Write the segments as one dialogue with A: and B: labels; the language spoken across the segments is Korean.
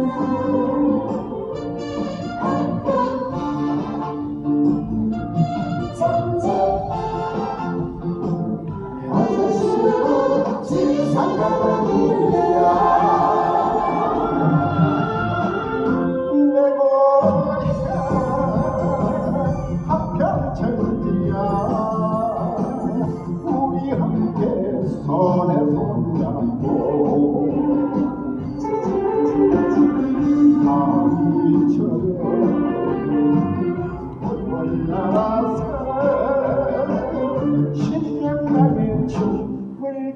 A: うん。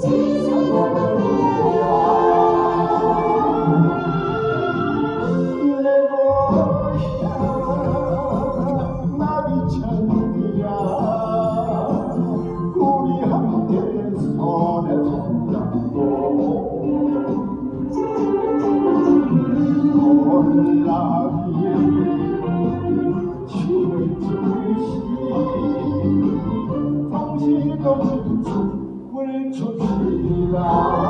A: Jesus, oh, 추시 정신없이 춤을 춥시다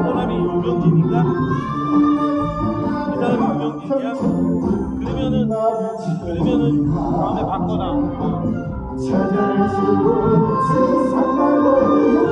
B: 사람이 유명진인가? 이 사람이 유명진이야? 그러면은 그러면은 다음에 바꿔놔.
A: 찾아주고 세상을